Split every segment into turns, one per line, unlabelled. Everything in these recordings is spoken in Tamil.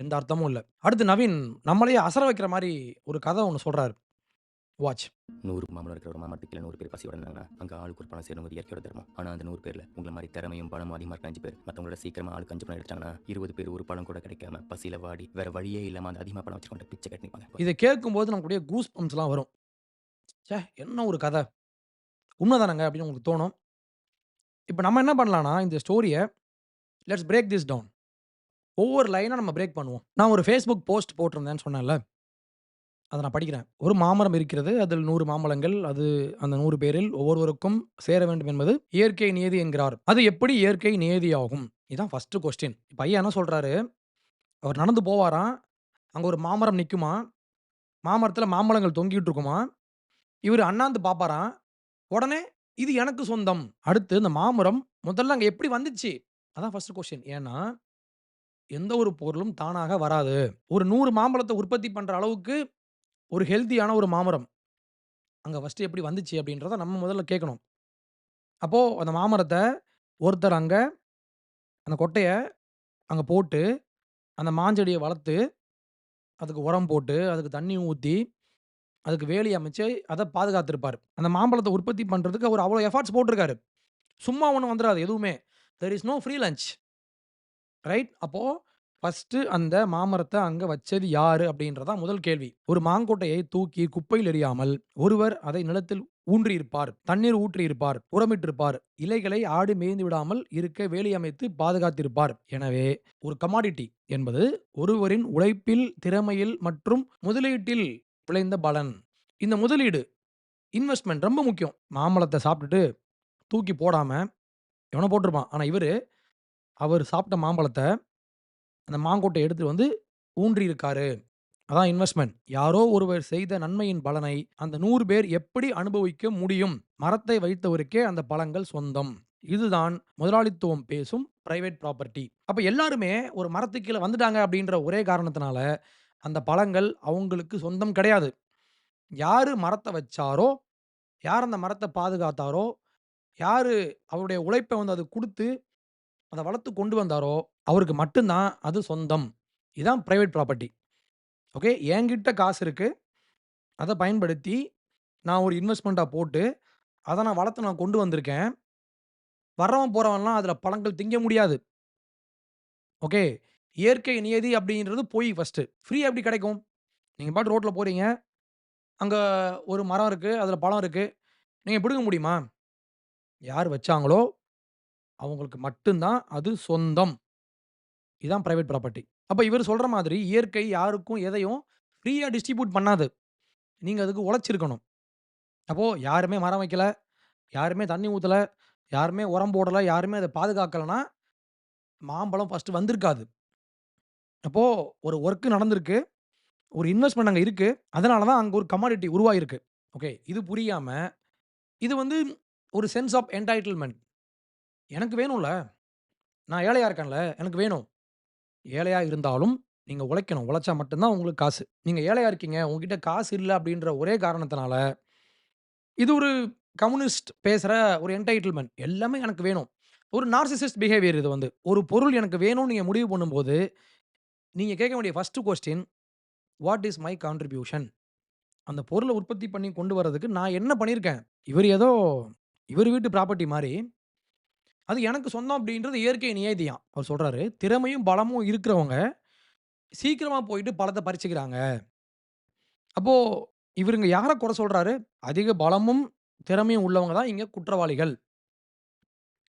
எந்த அர்த்தமும் இல்ல. அடுத்து நவீன் நம்மளையே அசர வைக்கிற மாரி ஒரு கதை ஒண்ணு சொல்றாரு. வாட்ச்.
100 மாமரம் இருக்கிற ஒரு மாமரத்துக்கு கீழ 100 பேர் பசியோட இருந்தாங்கன்னா, அங்க ஆளுக்கு ஒரு பழம் சேருங்கிறது இயற்கையோட தர்மம். ஆனா அந்த 100 பேர்ல உங்கள மாரி திறமையும், பணமும் அதிகமா இருக்க 5 பேர் மத்தவங்களோட சீக்கிரமா ஆளுக்கு 5 பழம் எடுத்தாங்கன்னா, 20 பேர் ஒரு பழம் கூட கிடைக்காம பசியில வாடி வேற வழியே இல்லாம அந்த அதிகமா பழம் வச்சுக்கொண்டு பிச்சை கட்டி நிப்பாங்க.
இத கேட்கும்போது நமக்கு அப்படியே கூஸ் பம்ப்ஸ்லாம் வரும். ச்சே! என்ன ஒரு கதை. உண்மதானங்க அப்படின்னு உங்களுக்கு தோணும். இப்ப நம்ம என்ன பண்ணலாம்னா, இந்த ஸ்டோரிய லெட்ஸ் பிரேக் திஸ் டவுன். ஒவ்வொரு லைனாக நம்ம பிரேக் பண்ணுவோம். நான் ஒரு ஃபேஸ்புக் போஸ்ட் போட்டிருந்தேன்னு சொன்னேன்ல. அதை நான் படிக்கிறேன். ஒரு மாமரம் இருக்கிறது. அதில் நூறு மாமலங்கள் அது அந்த நூறு பேரில் ஒவ்வொருவருக்கும் சேர வேண்டும் என்பது இயற்கை நியதி என்கிறார். அது எப்படி இயற்கை நியதியாகும்? இதுதான் ஃபர்ஸ்ட் கொஸ்டின். இப்போ ஐயா என்ன சொல்கிறாரு அவர் நடந்து போவாராம். அங்கே ஒரு மாமரம் நிற்குமா மாமரத்தில் மாம்பழங்கள் தொங்கிட்டு இருக்குமா இவர் அண்ணாந்து பார்ப்பாராம். உடனே இது எனக்கு சொந்தம். அடுத்து இந்த மாமரம் முதல்ல அங்கே எப்படி வந்துச்சு? அதான் ஃபர்ஸ்ட் கொஸ்டின். ஏன்னா, எந்த ஒரு பொருளும் தானாக வராது. ஒரு நூறு மாம்பழத்தை உற்பத்தி பண்ணுற அளவுக்கு ஒரு ஹெல்த்தியான ஒரு மாமரம். அங்கே ஃபஸ்ட்டு எப்படி வந்துச்சு அப்படின்றத நம்ம முதல்ல கேட்கணும். அப்போது அந்த மாமரத்தை ஒருத்தர் அங்கே அந்த கொட்டையை அங்கே போட்டு, அந்த மாஞ்செடியை வளர்த்து, அதுக்கு உரம் போட்டு, அதுக்கு தண்ணி ஊற்றி அதுக்கு வேலி அமைச்சு, அதை பாதுகாத்திருப்பாரு. அந்த மாம்பழத்தை உற்பத்தி பண்ணுறதுக்கு அவர் அவ்வளோ எஃபோர்ட்ஸ் போட்டிருக்காரு. சும்மா ஒன்றும் வந்துடாது எதுவுமே. There is no free lunch. Right? அப்போ ஃபர்ஸ்ட்டு அந்த மாமரத்த அங்க வச்சது யாரு? அப்படின்றது தான் முதல் கேள்வி. ஒரு மாங்கொட்டையை தூக்கி குப்பையில் எறியாமல், ஒருவர் அதை நிலத்தில் ஊன்றியிருப்பார். தண்ணீர் ஊற்றியிருப்பார். உரமிட்டிருப்பார். இலைகளை ஆடு மேய்ந்து விடாமல் இருக்க வேலி அமைத்து பாதுகாத்திருப்பார். எனவே, ஒரு கமாடிட்டி என்பது ஒருவரின் உழைப்பில், திறமையில் மற்றும் முதலீட்டில் விளைந்த பலன். இந்த முதலீடு, இன்வெஸ்ட்மென்ட் ரொம்ப முக்கியம். மாம்பழத்த சாப்பிட்டுட்டு தூக்கி போடாம எவனோ போட்டிருப்பான். ஆனா இவரு, அவரு சாப்பிட்ட மாம்பழத்த அந்த மாங்கொட்டைய எடுத்துட்டு வந்து ஊன்றியிருக்காரு. அதான் இன்வெஸ்ட்மென்ட். யாரோ ஒருவர் செய்த நன்மையின் பலனை அந்த 100 பேர் எப்படி அனுபவிக்க முடியும்? மரத்தை வைத்தவருக்கே அந்த பழங்கள் சொந்தம். இதுதான் முதலாளித்துவம் பேசும் பிரைவேட் ப்ராப்பர்ட்டி. அப்ப எல்லாருமே ஒரு மரத்துக்கு கீழ வந்துட்டாங்க அப்படின்ற ஒரே காரணத்தினால, அந்த பழங்கள் அவங்களுக்கு சொந்தம் கிடையாது. யாரு மரத்த வச்சாரோ, யார் அந்த மரத்த பாதுகாத்தாரோ, யாரு அவருடைய உழைப்ப வந்து அதுக்கு குடுத்து, அதை வளர்த்து கொண்டு வந்தாரோ, அவருக்கு மட்டும் தான் அது சொந்தம். இதுதான் ப்ரைவேட் ப்ராப்பர்ட்டி. ஓகே. என்கிட்ட காசு இருக்குது அதை பயன்படுத்தி, நான் ஒரு இன்வெஸ்ட்மெண்ட்டாக போட்டு, அதை நான் வளர்த்து நான் கொண்டு வந்திருக்கேன். வர்றவன் போகிறவன்லாம் அதில் பழங்கள் திங்க முடியாது. ஓகே. இயற்கை நியதி அப்படின்றது போய் ஃபஸ்ட்டு ஃப்ரீயாக எப்படி கிடைக்கும்? நீங்கள் பாட்டு ரோட்டில் போகிறீங்க அங்கே ஒரு மரம் இருக்குது அதில் பழம் இருக்குது நீங்கள் பிடுங்க முடியுமா? யார் வச்சாங்களோ, அவங்களுக்கு மட்டும் தான் அது சொந்தம். இதான் பிரைவேட் ப்ராப்பர்ட்டி. அப்ப இவரு சொல்ற மாதிரி இயற்கை யாருக்கும் எதையும் ஃப்ரீயா டிஸ்ட்ரிபியூட் பண்ணாது. நீங்க அதுக்கு உழைச்சிருக்கணும். அப்போ யாருமே மரம் வைக்கல, யாருமே தண்ணி ஊத்தல, யாருமே உரம் போடல, யாருமே அத பாதுகாக்கலன்னா, மாம்பழம் ஃபர்ஸ்ட்டு வந்திருக்காது. அப்போ ஒரு வொர்க் நடந்திருக்கு. ஒரு இன்வெஸ்ட்மென்ட் அங்க இருக்கு. அதனால தான் அங்க ஒரு கமாடிட்டி உருவாகிருக்கு ஓகே. இது புரியாம, இது வந்து ஒரு சென்ஸ் ஆஃப் என்டைட்டில்மென்ட். எனக்கு வேணும்ல. நான் ஏழையா இருக்கேன்ல. எனக்கு வேணும். ஏழையா இருந்தாலும் நீங்க உழைக்கணும். உழைச்சா மட்டும்தான் உங்களுக்கு காசு. நீங்க ஏழையா இருக்கீங்க. உங்ககிட்ட காசு இல்லை அப்படின்ற ஒரே காரணத்தினால, இது ஒரு கம்யூனிஸ்ட் பேசுற ஒரு என்டைட்டில்மெண்ட் எல்லாமே எனக்கு வேணும். ஒரு நார்சிசிஸ்ட் பிஹேவியர் இது வந்து. ஒரு பொருள் எனக்கு வேணும்னு நீங்க முடிவு பண்ணும்போது, நீங்க கேட்க வேண்டிய first question, what is my contribution? அந்த பொருளை உற்பத்தி பண்ணி கொண்டு வரதுக்கு நான் என்ன பண்ணியிருக்கேன்? இவர் ஏதோ இவர் வீட்டு ப்ராப்பர்ட்டி மாதிரி அது எனக்கு சொந்தம் அப்படின்றது இயற்கை நியதியாம். அவர் சொல்றாரு, திறமையும், பலமும் இருக்கிறவங்க, சீக்கிரமா போயிட்டு பலத்தை பறிச்சுக்கிறாங்க. அப்போ இவருங்க யாரை குறை சொல்றாரு? அதிக பலமும், திறமையும் உள்ளவங்க தான் இங்க குற்றவாளிகள்.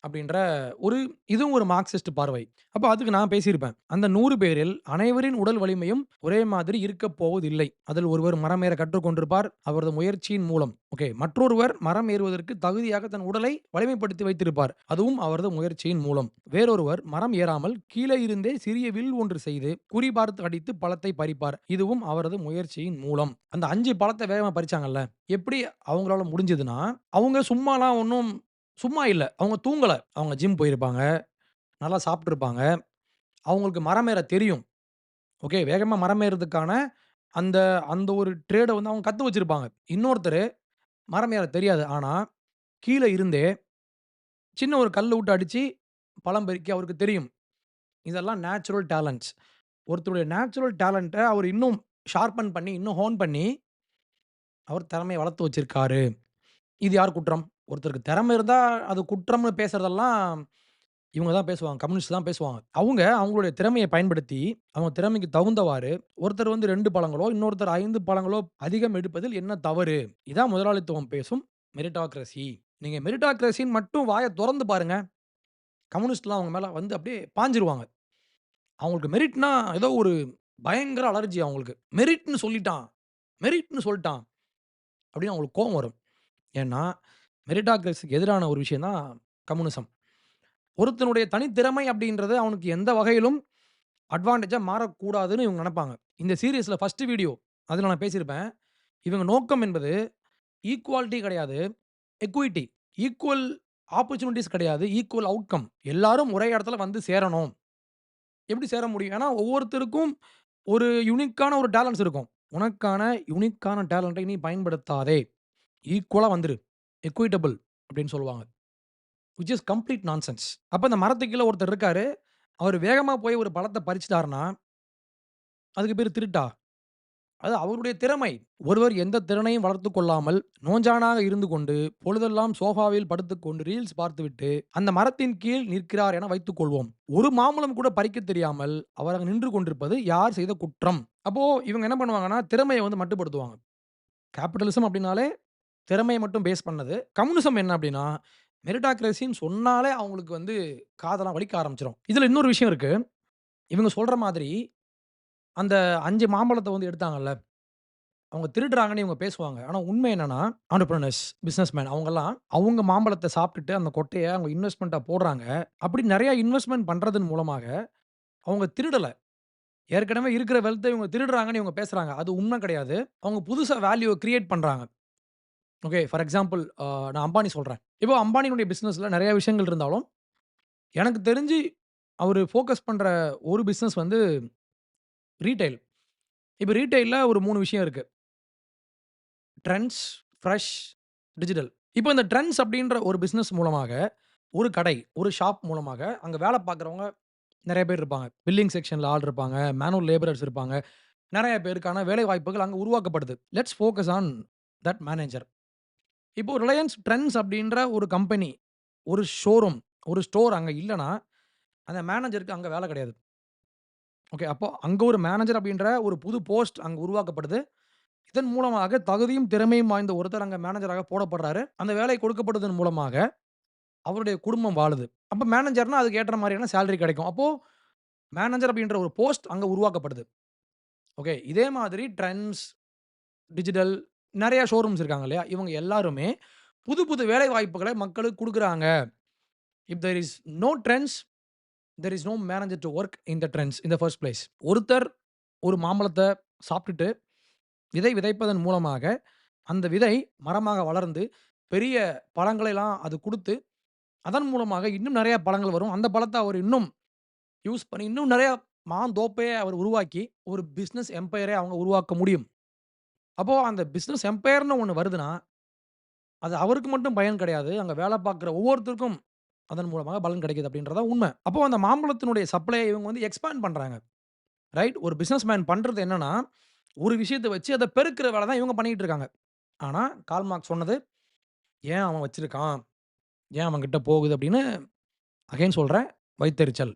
அப்படின்ற ஒரு இதுவும் ஒரு மார்க்சிஸ்ட் பார்வை. அப்ப அதுக்கு நான் பேசியிருப்பேன். அந்த 100 பேரில் அனைவரின் உடல் வலிமையும் ஒரே மாதிரி இருக்கப் போவதில்லை. அதில் ஒருவர் மரம் ஏற கற்றுக் கொண்டிருப்பார். அவரது முயற்சியின் மூலம். ஓகே. மற்றொருவர் மரம் ஏறுவதற்கு தகுதியாக தன் உடலை வலிமைப்படுத்தி வைத்திருப்பார். அதுவும் அவரது முயற்சியின் மூலம். வேறொருவர் மரம் ஏறாமல் கீழே இருந்தே சிறிய வில் ஒன்று செய்து, குறி பார்த்து அடித்து பழத்தை பறிப்பார். இதுவும் அவரது முயற்சியின் மூலம். அந்த 5 பழத்த வேகமா பறிச்சாங்கல்ல. எப்படி அவங்களால முடிஞ்சதுன்னா, அவங்க சும்மாலாம் ஒண்ணும் சும்மா இல்ல. அவங்க தூங்கல. அவங்க ஜிம் போயிருப்பாங்க. நல்லா சாப்பிட்டுருப்பாங்க. அவங்களுக்கு மரம் ஏற தெரியும். ஓகே. வேகமா மரம் ஏறுறதுக்கான அந்த அந்த ஒரு ட்ரேட வந்து அவங்க கத்து வச்சிருப்பாங்க. இன்னொருத்தரு மரம் ஏற தெரியாது. ஆனா, கீழ இருந்தே சின்ன ஒரு கல்ல விட்டு அடிச்சு பழம் பறிக்க அவருக்கு தெரியும். இதெல்லாம் நேச்சுரல் டேலண்ட்ஸ். ஒருத்தருடைய நேச்சுரல் டேலண்ட்ட அவர் இன்னும் ஷார்ப்பன் பண்ணி, இன்னும் ஹோன் பண்ணி அவர் திறமைய வளர்த்து வச்சிருக்காரு. இது யார் குற்றம்? ஒருத்தருக்கு திறமை இருந்தா, அது குற்றம்னு பேசுறதெல்லாம் இவங்க தான் பேசுவாங்க. கம்யூனிஸ்ட் தான் பேசுவாங்க. அவங்க அவங்களுடைய திறமைய பயன்படுத்தி, அவங்க திறமைக்கு தகுந்தவாறு, ஒருத்தர் வந்து 2 பழங்களோ, இன்னொருத்தர் 5 பழங்களோ அதிகம் எடுப்பதில் என்ன தவறு? இதான் முதலாளித்துவம் பேசும் மெரிட்டாக்ரசி. நீங்க மெரிட்டாக்ரசின்னு மட்டும் வாய தொறந்து பாருங்க. கம்யூனிஸ்ட்லாம் அவங்க மேல வந்து அப்படியே பாய்ஞ்சுருவாங்க அவங்களுக்கு மெரிட்னா ஏதோ ஒரு பயங்கர அலர்ஜி அவங்களுக்கு. மெரிட்ன்னு சொல்லிட்டான், மெரிட்ன்னு சொல்ட்டான். அப்படின்னு அவங்களுக்கு கோவம் வரும். ஏன்னா, மெரிட்டாக்ரசிக்கு எதிரான ஒரு விஷயம் தான் கம்யூனிசம். ஒருத்தனுடைய தனித்திறமை அப்படின்றது அவனுக்கு எந்த வகையிலும் அட்வான்டேஜாக மாறக்கூடாதுன்னு இவங்க நினைப்பாங்க இந்த சீரியஸில் ஃபஸ்ட்டு வீடியோ அதில் நான் பேசியிருப்பேன். இவங்க நோக்கம் என்பது ஈக்குவாலிட்டி கிடையாது. எக்குவிட்டி ஈக்குவல் ஆப்பர்ச்சுனிட்டிஸ் கிடையாது. Equal outcome. எல்லாரும் ஒரே இடத்துல வந்து சேரணும். எப்படி சேர முடியும்? ஏன்னா, ஒவ்வொருத்தருக்கும் ஒரு யூனிக்கான ஒரு டேலண்ட்ஸ் இருக்கும். உனக்கான யூனிக்கான டேலண்ட்டை நீ பயன்படுத்தாதே. ஈக்குவலாக வந்துரு. எக்விட்டபிள் அப்படின்னு சொல்லுவாங்க. Which is complete nonsense. அப்போ இந்த மரத்துக்கு கீழ ஒருத்தர் இருக்காரு. அவர் வேகமாக போய் ஒரு பழத்தை பறிச்சிட்டாருன்னா அதுக்கு பேர் திருட்டா? அது அவருடைய திறமை. ஒருவர் எந்த திறனையும் வளர்த்துக் கொள்ளாமல், நோஞ்சானாக இருந்து கொண்டு, பொழுதெல்லாம் சோஃபாவில் படுத்துக்கொண்டு ரீல்ஸ் பார்த்துவிட்டு, அந்த மரத்தின் கீழ் நிற்கிறார் என வைத்துக் கொள்வோம். ஒரு மாம்பழம் கூட பறிக்கத் தெரியாமல், அவர் நின்று கொண்டிருப்பது யார் செய்த குற்றம்? அப்போ இவங்க என்ன பண்ணுவாங்கன்னா, திறமையை வந்து மட்டுப்படுத்துவாங்க. கேபிட்டலிசம் அப்படின்னாலே, திறமையை மட்டும் பேஸ் பண்ணது. கம்யூனிசம் என்ன அப்படின்னா, மெரிட்டாக்ரசின்னு சொன்னாலே அவங்களுக்கு வந்து காதெல்லாம் வலிக்க ஆரம்பிச்சுரும். இதுல இன்னொரு விஷயம் இருக்கு. இவங்க சொல்ற மாதிரி, அந்த 5 மாம்பழத்த வந்து எடுத்தாங்கல்ல, அவங்க திருடுறாங்கன்னு இவங்க பேசுவாங்க. ஆனா உண்மை என்னன்னா, ஆன்டர்பிரினியர்ஸ், பிசினஸ்மேன் அவங்கலாம், அவங்க மாம்பழத்த சாப்பிட்டுட்டு அந்த கொட்டைய அவங்க இன்வெஸ்ட்மென்ட்டா போடுறாங்க. அப்படி நிறையா இன்வெஸ்ட்மென்ட் பண்றதன் மூலமாக, அவங்க திருடல. ஏற்கனவே இருக்கிற வெல்த்த இவங்க திருடுறாங்கன்னு இவங்க பேசுறாங்க. அது உண்மை கிடையாது. அவங்க புதுசா வேல்யூவ கிரியேட் பண்றாங்க. ஓகே. ஃபார் எக்ஸாம்பிள் நான் அம்பானி சொல்கிறேன் இப்போ அம்பானியினுடைய பிஸ்னஸில் நிறைய விஷயங்கள் இருந்தாலும், எனக்கு தெரிஞ்சு அவர் ஃபோக்கஸ் பண்ணுற ஒரு பிஸ்னஸ் வந்து ரீட்டைல் இப்போ ரீட்டைலில் ஒரு மூணு விஷயம் இருக்குது ட்ரெண்ட்ஸ், ஃப்ரெஷ், டிஜிட்டல். இப்போ இந்த ட்ரெண்ட்ஸ் அப்படின்ற ஒரு பிஸ்னஸ் மூலமாக, ஒரு கடை, ஒரு ஷாப் மூலமாக அங்கே வேலை பார்க்குறவங்க நிறைய பேர் இருப்பாங்க. பில்லிங் செக்ஷனில் ஆள் இருப்பாங்க. மேனுவல் லேபரர்ஸ் இருப்பாங்க. நிறைய பேருக்கான வேலை வாய்ப்புகள் அங்கே உருவாக்கப்படுது. Let's focus on that manager. இப்போ ரிலையன்ஸ் ட்ரெண்ட்ஸ் அப்படின்ற ஒரு கம்பெனி, ஒரு ஷோரூம், ஒரு ஸ்டோர் அங்கே இல்லைன்னா அந்த மேனேஜருக்கு அங்கே வேலை கிடையாது. ஓகே. அப்போ அங்கே ஒரு மேனேஜர் அப்படின்ற ஒரு புது போஸ்ட் அங்கே உருவாக்கப்படுது. இதன் மூலமாக தகுதியும், திறமையும் வாய்ந்த ஒருத்தர் அங்கே மேனேஜராக போடப்படுறாரு. அந்த வேலை கொடுக்கப்படுவதன் மூலமாக, அவருடைய குடும்பம் வாழுது. அப்போ மேனேஜர்னால் அதுக்கு ஏற்ற மாதிரியான சேலரி கிடைக்கும். அப்போது மேனேஜர் அப்படின்ற ஒரு போஸ்ட் அங்கே உருவாக்கப்படுது. ஓகே. இதே மாதிரி ட்ரெண்ட்ஸ், டிஜிட்டல் நிறையா ஷோரூம்ஸ் இருக்காங்க இல்லையா? இவங்க எல்லாருமே புது, புது வேலை வாய்ப்புகளை மக்களுக்கு கொடுக்குறாங்க if there is no Trends, there is no manager to work in the Trends in the first place. ஒருத்தர் ஒரு மாம்பழத்தை சாப்பிட்டுட்டு, விதை விதைப்பதன் மூலமாக, அந்த விதை மரமாக வளர்ந்து, பெரிய பழங்களைலாம் அது கொடுத்து அதன் மூலமாக இன்னும் நிறையா பழங்கள் வரும். அந்த பழத்தை அவர் இன்னும் யூஸ் பண்ணி, இன்னும் நிறையா மாந்தோப்பையை அவர் உருவாக்கி, ஒரு பிஸ்னஸ் எம்பையரை அவங்க உருவாக்க முடியும். அப்போ அந்த பிசினஸ் எம்பையர்ன்னு ஒண்ணு வருதுன்னா, அது அவருக்கு மட்டும் பயன் கிடையாது. அங்க வேலை பார்க்குற ஒவ்வொருத்தருக்கும் அதன் மூலமாக பலன் கிடைக்குது அப்படின்றது தான் உண்மை. அப்போ அந்த மாம்பழத்தினுடைய சப்ளைய இவங்க வந்து எக்ஸ்பேண்ட் பண்றாங்க. ரைட்? ஒரு பிஸ்னஸ் மேன் பண்றது என்னன்னா, ஒரு விஷயத்த வச்சு அத பெருக்குற வேலை தான் இவங்க பண்ணிட்டு இருக்காங்க. ஆனா, கார்ல் மார்க்ஸ் சொன்னது, "ஏன் அவன் வச்சிருக்கான்? ஏன் அவன்கிட்ட போகுது?" அப்படின்னு அகைன் சொல்றேன். வைத்தெரிச்சல்